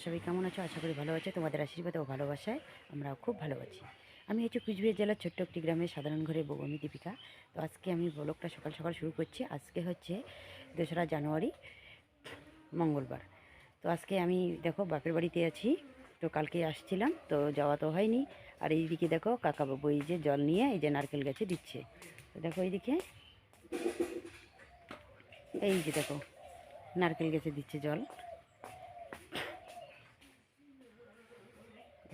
আশা করি ভালো আছে। তোমাদের আশীর্বাদ ও ভালোবাসায় আমরা খুব ভালো আছি। আমি হচ্ছে কুচবিহার জেলার ছোট্ট একটি গ্রামের সাধারণ ঘরে বউ, আমি দীপিকা। তো আজকে আমি ব্লগটা সকাল সকাল শুরু করছি। আজকে হচ্ছে দোসরা জানুয়ারি, মঙ্গলবার। তো আজকে আমি দেখো বাপের বাড়িতে আছি। তো কালকে আসছিলাম, তো যাওয়া তো হয়নি। আর এইদিকে দেখো কাকা বাবু এই যে জল নিয়ে এই যে নারকেল গাছে দিচ্ছে। তো দেখো এইদিকে, এই যে দেখো নারকেল গাছে দিচ্ছে জল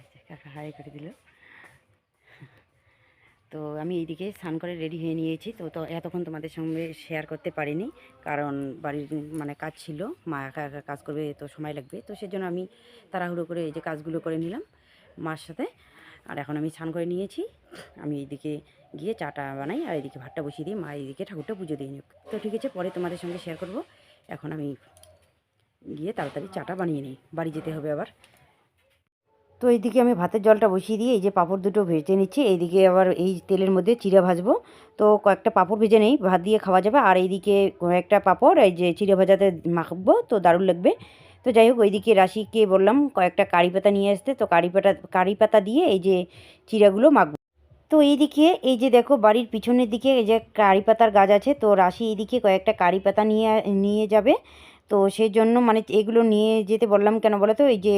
এই যে কাকা হাই করে দিল। তো আমি এইদিকে স্নান করে রেডি হয়ে নিয়েছি। তো তো এতক্ষণ তোমাদের সঙ্গে শেয়ার করতে পারিনি, কারণ বাড়ির মানে কাজ ছিল, মা একা একা কাজ করবে, তো সময় লাগবে। তো সেজন্য আমি তাড়াহুড়ো করে এই যে কাজগুলো করে নিলাম মার সাথে। আর এখন আমি স্নান করে নিয়েছি। আমি এইদিকে গিয়ে চাটা বানাই আর এদিকে ভাতটা বসিয়ে দিই। মা এইদিকে ঠাকুরটা পুজো দিয়ে নিই তো ঠিক আছে, পরে তোমাদের সঙ্গে শেয়ার করব। এখন আমি গিয়ে তাড়াতাড়ি চাটা বানিয়ে নিই। বাড়ি যেতে হবে আবার। তো এইদিকে আমি ভাতের জলটা বসিয়ে দিয়ে এই যে পাঁপড় দুটো ভেজে নিচ্ছি। এইদিকে আবার এই তেলের মধ্যে চিড়া ভাজবো। তো কয়েকটা পাঁপড় ভেজে নেই, ভাত দিয়ে খাওয়া যাবে। আর এইদিকে কয়েকটা পাঁপড়, এই যে চিড়া ভাজাতে মাখবো, তো দারুণ লাগবে। তো যাই হোক, ওইদিকে রাশিকে বললাম, কয়েকটা কারি পাতা নিয়ে আসতে। তো কারি পাতা কারি পাতা দিয়ে এই যে চিড়াগুলো মাখবো। তো এইদিকে, এই যে দেখো, বাড়ির পিছনের দিকে এই যে কারি পাতার গাছ আছে। তো রাশি এইদিকে কয়েকটা কারি পাতা নিয়ে নিয়ে যাবে। তো সেই জন্য মানে এগুলো নিয়ে যেতে বললাম কেন বলো তো এই যে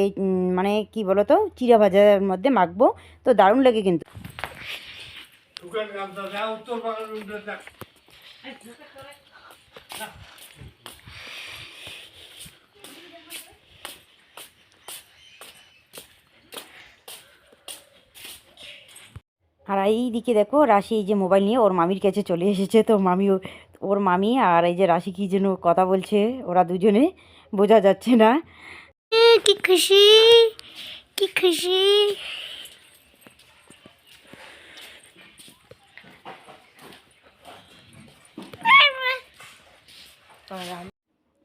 মানে কি বলো তো চিড়া ভাজার মধ্যে মাখবো। তো দারুণ লাগে কিন্তু। আর এই দিকে দেখো, রাশি এই যে মোবাইল নিয়ে ওর মামির কাছে চলে এসেছে। তো মামি ও- ওর মামি আর এই যে রাশি কি যেন কথা বলছে ওরা দুজনে বোঝা যাচ্ছে না। কি খুশি কি খুশি।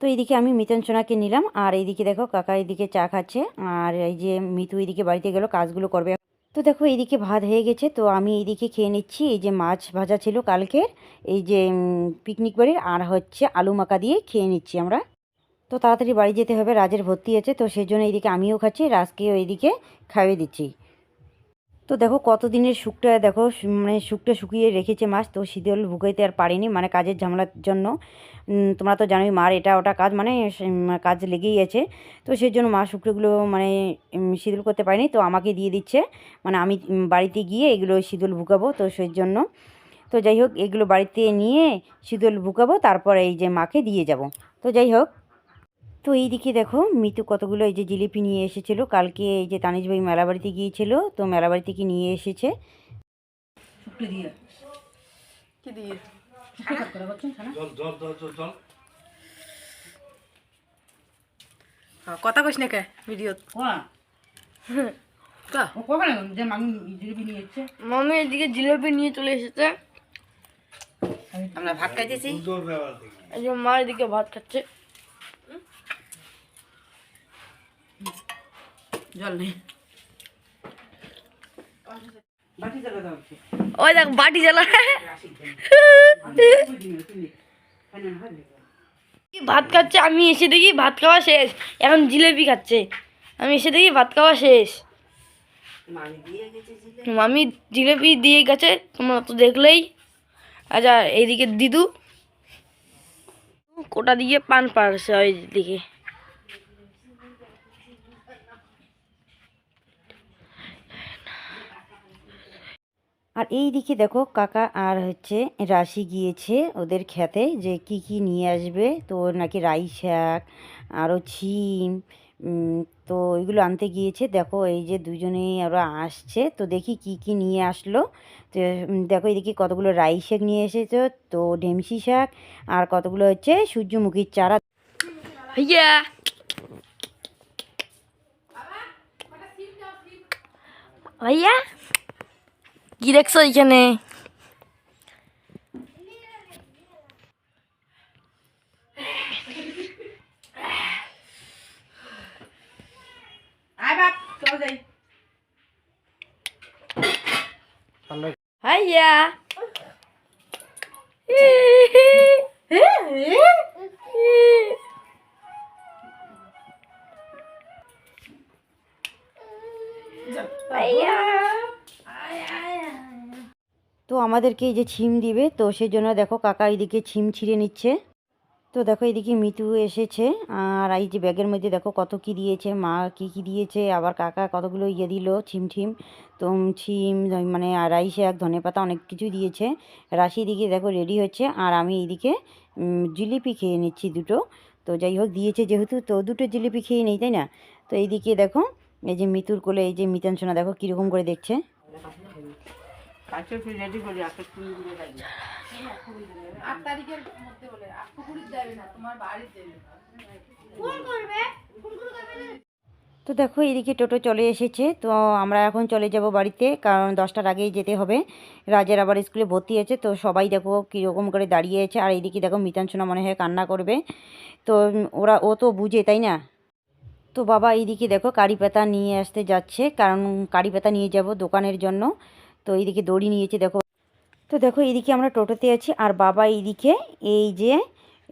তো এইদিকে আমি মিতন সোনাকে নিলাম আর এইদিকে দেখো কাকা এইদিকে চা খাচ্ছে আর এই যে মিতু এইদিকে বাড়িতে গেল কাজগুলো করবে। তো দেখো, এইদিকে ভাত হয়ে গেছে। তো আমি এইদিকে খেয়ে নিচ্ছি। এই যে মাছ ভাজা ছিল কালকের, এই যে পিকনিক বাড়ির, আর হচ্ছে আলু মাকা দিয়ে খেয়ে নিচ্ছি আমরা। তো তাড়াতাড়ি বাড়ি যেতে হবে, রাজের ভর্তি আছে, তো সেই জন্য এইদিকে আমিও খাচ্ছি রাজকেও এইদিকে খাইয়ে দিচ্ছি। তো দেখো কতদিনের শুকটা দেখো মানে শুকটা শুকিয়ে রেখেছে মাছ তো শীতল ভুগাইতে আর পারিনি মানে কাজের ঝামেলার জন্য। তোমরা তো জানোই মার এটা ওটা কাজ মানে কাজ লেগেই আছে। তো সেই জন্য মা শুকনোগুলো মানে শীতল করতে পারিনি, তো আমাকে দিয়ে দিচ্ছে। মানে আমি বাড়িতে গিয়ে এগুলো শীতল ভুকাবো তো সেই জন্য তো যাই হোক, এগুলো বাড়িতে নিয়ে শীতল ভুকাবো তারপর এই যে মাকে দিয়ে যাব। তো যাই হোক তো এইদিকে দেখো মিতু কতগুলো এই যে জিলিপি নিয়ে এসেছিল। কালকে এই যে তানিশ ভাই মেলা বাড়িতে গিয়েছিল তো মেলা বাড়ি থেকে নিয়ে এসেছে? জল কথা কইস না কে ভিডিও। কা? মামি এদিকে জিলেপি নিয়ে চলে এসেছে। আমরা ভাত খাইতেছি। এই মা এদিকে ভাত খাচ্ছে। জল নেই। ওই দেখ, বাটি জ্বালা। ভাত খাচ্ছে? আমি এসে দেখি ভাত খাওয়া শেষ। এখন জিলেপি খাচ্ছে। আমি এসে দেখি ভাত খাওয়া শেষ। মামি জিলেপি দিয়ে গেছে, তোমরা তো দেখলেই। আচ্ছা এইদিকে দিদু। কোটা দিয়ে পান পাড়ছে ওইদিকে আর এই দিকে দেখো কাকা আর হচ্ছে রাশি গিয়েছে ওদের খেতে যে কি কি নিয়ে আসবে। তো নাকি রাই শাক আরও ছিম তো এগুলো আনতে গিয়েছে। দেখো এই যে দুজনেই ওরা আসছে। তো দেখি কি কি নিয়ে আসলো। তো দেখো এদিকে কতগুলো রাই শাক নিয়ে এসেছে। তো ঢেমসি শাক আর কতগুলো হচ্ছে সূর্যমুখীর চারা। ভাইয়া ভাইয়া কি দেখছ এখানে ভাইয়া আমাদেরকে এই যে ছিম দিবে, তো সেই জন্য দেখো কাকা এইদিকে ছিম ছিঁড়ে নিচ্ছে। তো দেখো এদিকে মিতু এসেছে, আর এই যে ব্যাগের মধ্যে দেখো কত কি দিয়েছে, মা কি কি দিয়েছে, আবার কাকা কতগুলো ইয়ে দিল, ছিম তো ছিম মানে রাই এক ধনে পাতা অনেক কিছুই দিয়েছে। রাশি দিকে দেখো রেডি হচ্ছে, আর আমি এইদিকে জিলিপি খেয়ে নিচ্ছি দুটো। তো যাই হোক দিয়েছে যেহেতু, তো দুটো জিলিপি খেয়ে নেই, তাই না? তো এইদিকে দেখো, এই যে মিতুর কোলে এই যে মিতান সোনা দেখো কীরকম করে দেখছে। আট তারিখের মধ্যে বলে আট কুড়ি দেবে না তোমার বাড়ি দেবে তো দেখো এদিকে টোটো চলে এসেছে। তো আমরা এখন চলে যাব বাড়িতে কারণ দশটার আগেই যেতে হবে। রাজের আবার স্কুলে ভর্তি আছে তো সবাই দেখো কীরকম করে দাঁড়িয়ে আছে। আর এদিকে দেখো মিতান সোনা মনে হয় কান্না করবে। তো ওরা ও তো বুঝে তাই না? তো বাবা এইদিকে দেখো কারি পাতা নিয়ে আসতে যাচ্ছে কারণ কারি পাতা নিয়ে যাব দোকানের জন্য। তো এইদিকে দড়ি নিয়েছে, দেখো। তো দেখো, এইদিকে আমরা টোটোতে আছি, আর বাবা এইদিকে এই যে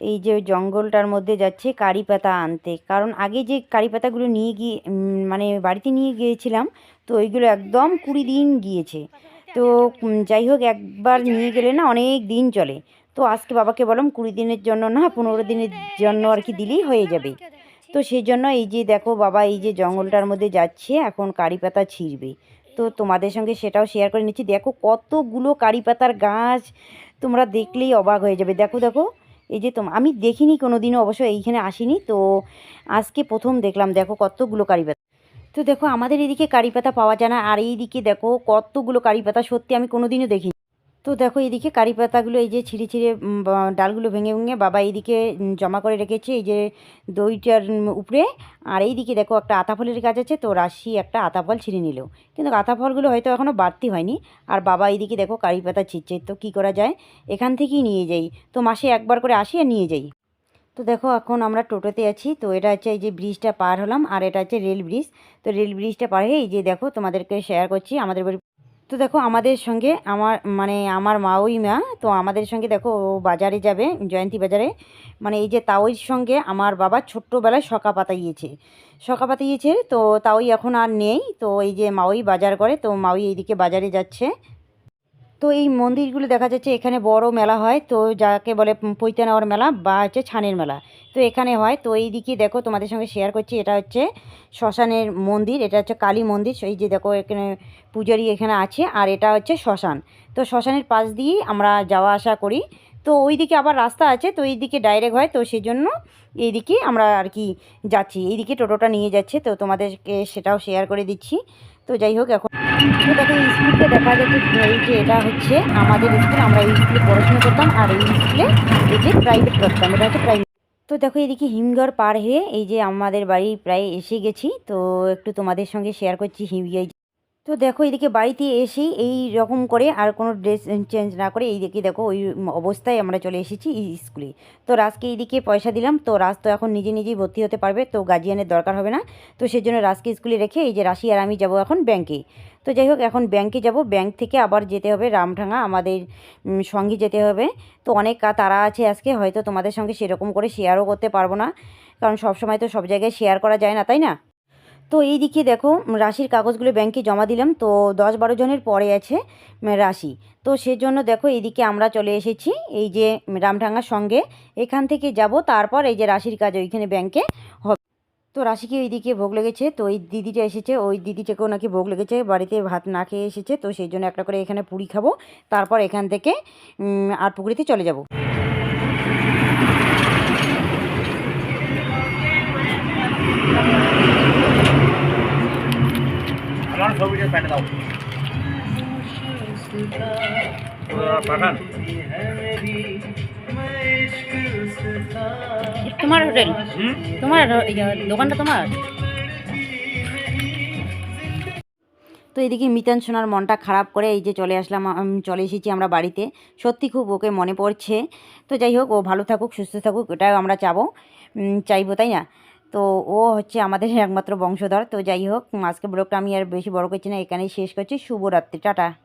এই যে জঙ্গলটার মধ্যে যাচ্ছে কারি পাতা আনতে। কারণ আগে যে কারি পাতাগুলো নিয়ে গিয়ে মানে বাড়িতে নিয়ে গিয়েছিলাম, তো ওইগুলো একদম কুড়ি দিন গিয়েছে। তো যাই হোক, একবার নিয়ে গেলে না অনেক দিন চলে। তো আজকে বাবাকে বললাম কুড়ি দিনের জন্য না, পনেরো দিনের জন্য আর কি দিলেই হয়ে যাবে। তো সেই জন্য এই যে দেখো, বাবা এই যে জঙ্গলটার মধ্যে যাচ্ছে, এখন কারি পাতা ছিঁড়বে। তো তোমাদের সঙ্গে সেটাও শেয়ার করে নিচ্ছি। দেখো কতগুলো কারি পাতার গাছ তোমরা দেখলেই অবাক হয়ে যাবে। দেখো দেখো, এই যে তোম, আমি দেখিনি কোনো দিনও অবশ্য এইখানে আসিনি। তো আজকে প্রথম দেখলাম, দেখো কতগুলো কারি পাতা। তো দেখো, আমাদের এদিকে কারি পাতা পাওয়া যায় না। আর এইদিকে দেখো কতগুলো কারি পাতা, সত্যি আমি কোনো দিনও দেখিনি। তো দেখো এইদিকে কারি পাতাগুলো, এই যে ছিঁড়ে ছিঁড়ে ডালগুলো ভেঙে ভেঙে বাবা এইদিকে জমা করে রেখেছে, এই যে দইটার উপরে। আর এইদিকে দেখো একটা আতা ফলের গাছ আছে, তো রাশি একটা আতা ফল ছিঁড়ে নিল। কিন্তু আতা ফলগুলো হয়তো এখনও বাড়তি হয়নি। আর বাবা এইদিকে দেখো কারি পাতা ছিঁড়ছে, তো কী করা যায়? এখান থেকেই নিয়ে যাই। তো মাসে একবার করে আসি আর নিয়ে যাই। তো দেখো এখন আমরা টোটোতে আছি, তো এটা হচ্ছে এই যে ব্রিজটা পার হলাম, আর এটা হচ্ছে রেল ব্রিজ। তো রেল ব্রিজটা পার হয়ে এই যে দেখো তোমাদেরকে শেয়ার করছি, আমাদের বাড়ি তো দেখো আমাদের সঙ্গে আমার মানে আমার মাওই মা, তো আমাদের সঙ্গে দেখো ও বাজারে যাবে, জয়ন্তী বাজারে। মানে এই যে তাওইর সঙ্গে আমার বাবা ছোট্টবেলায় শকা পাতাইয়েছে। শকা পাতাইয়েছে, তো তাওই এখন আর নেই। তো এই যে মাওই বাজার করে, তো মাওই এইদিকে বাজারে যাচ্ছে। তো এই মন্দিরগুলো দেখা যাচ্ছে এখানে বড় মেলা হয়। তো যাকে বলে পৈতে নেওয়ার মেলা বা হচ্ছে ছানের মেলা। তো এখানে হয়। তো এই দিকে দেখো তোমাদের সঙ্গে শেয়ার করছি। এটা হচ্ছে শ্মশানের মন্দির। এটা হচ্ছে কালী মন্দির। এই যে দেখো এখানে পূজারি এখানে আছে আর এটা হচ্ছে শ্মশান। তো শ্মশানের পাশ দিয়েই আমরা যাওয়া আসা করি। তো ওই দিকে আবার রাস্তা আছে। তো এই দিকে ডাইরেক্ট হয়। তো সেই জন্য এই দিকে আমরা আর কি যাচ্ছি। এই দিকে টোটোটা নিয়ে যাচ্ছে। তো তোমাদেরকে সেটাও শেয়ার করে দিচ্ছি। তো যাই হোক, এখন দেখো স্কুলকে দেখা যাচ্ছে এই যে এটা হচ্ছে আমাদের স্কুল। আমরা এই স্কুলে পড়াশোনা করতাম আর এই স্কুলে এই যে প্রাইভেট করতাম, এটা হচ্ছে প্রাইভেট তো দেখো, এদিকে হিমঘর পার হয়ে এই যে আমাদের বাড়ি প্রায় এসে গেছি। তো একটু তোমাদের সঙ্গে শেয়ার করছি হিম তো দেখো এদিকে বাড়িতে এসেই এই রকম করে আর কোনো ড্রেস চেঞ্জ না করে এইদিকে দেখো ওই অবস্থায় আমরা চলে এসেছি স্কুলে। তো রাজকে এইদিকে পয়সা দিলাম, তো রাজ তো এখন নিজে নিজেই ভর্তি হতে পারবে, তো গার্জিয়ানের দরকার হবে না। তো সেই জন্য রাজকে স্কুলে রেখে এই যে রাশি আর আমি যাব এখন ব্যাংকে তো যাই হোক, এখন ব্যাংকে যাব ব্যাংক থেকে আবার যেতে হবে রামঠাঙ্গা আমাদের সঙ্গে যেতে হবে। তো অনেক তারা আছে আজকে, হয়তো তোমাদের সঙ্গে সেরকম করে শেয়ারও করতে পারব না। কারণ সব সময় তো সব জায়গায় শেয়ার করা যায় না, তাই না? তো এই দিকে দেখো রাশির কাগজগুলো ব্যাংকে জমা দিলাম। তো দশ বারো জনের পরে আছে রাশি। তো সেজন্য দেখো এইদিকে আমরা চলে এসেছি, এই যে রামঠাঙ্গার সঙ্গে। এখান থেকে যাব, তারপর এই যে রাশির কাজ ওইখানে ব্যাংকে হবে। তো রাশিকে এইদিকে ভোগ লেগেছে, তো ওই দিদিটা এসেছে, ওই দিদিটাকেও নাকি ভোগ লেগেছে, বাড়িতে ভাত না খেয়ে এসেছে। তো সেই জন্য একটা করে এখানে পুরি খাব, তারপর এখান থেকে আর পুকুরিতে চলে যাব। পাঠান। তোমার হোটেল? তোমার দোকানটা তোমার? তো এদিকে মিতান সোনার মনটা খারাপ করে এই যে চলে আসলাম চলে এসেছি আমরা বাড়িতে। সত্যি খুব ওকে মনে পড়ছে। তো যাই হোক ও ভালো থাকুক সুস্থ থাকুক এটাও আমরা চাবো। চাইব তাই না? তো ও হচ্ছে আমাদের একমাত্র বংশধর। তো যাই হোক আজকে ব্লগটা আমি আর বেশি বড় করছি না এখানেই শেষ করছি। শুভরাত্রি টাটা।